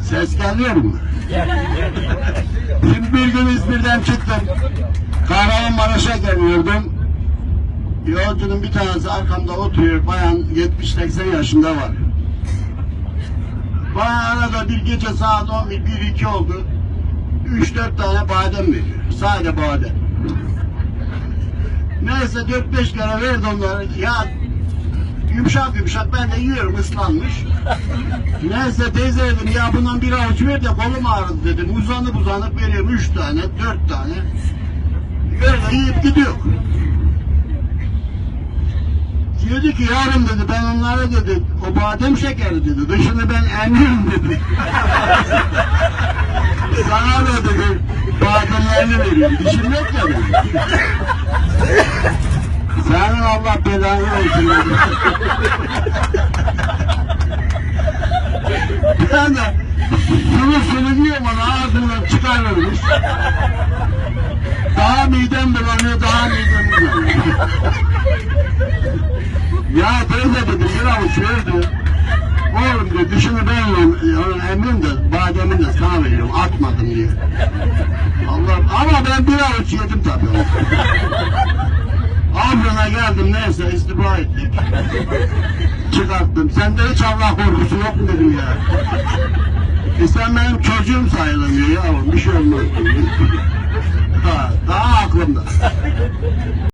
Ses geliyor mu? Şimdi bir gün İzmir'den çıktım. Kahramanmaraş'a geliyordum. Yolcunun bir tanesi arkamda oturuyor. Bayan 70-80 yaşında var. Bana arada bir gece saat 11 1-2 oldu. 3-4 tane badem veriyor. Sadece badem. Neyse 4-5 kere verdi onları. Ya yumuşak yumuşak ben de yiyorum ıslanmış. Neyse teyze dedim ya bundan bir avuç ver de kolum ağrıdı dedim. Uzanıp uzanıp veriyorum 3 tane 4 tane. Öyle yiyip gidiyor. Diyordu ki yarın dedi ben onlara dedi o badem şekeri dedi dışını ben emirim dedi. Sana dedi bademlerini veriyorum dişim yok ya dedi. Senin Allah belanı dedi. Ben de şunu şunu diyorum ona ağzından çıkarırmış. Daha midem bulanıyor, daha midem bulanıyor. ya teyze avuç ver diyor. Oğlum diyor dışını ben emrim de bademin de sana veriyorum, atmadım diyor. Allah, ama ben bir avuç yedim tabii. Afyon'a geldim neyse istifa ettik. Çıkarttım. Sende hiç Allah korkusu yok mu dedim ya. E sen benim çocuğum sayılın diyor yavrum bir şey olmaz diyor.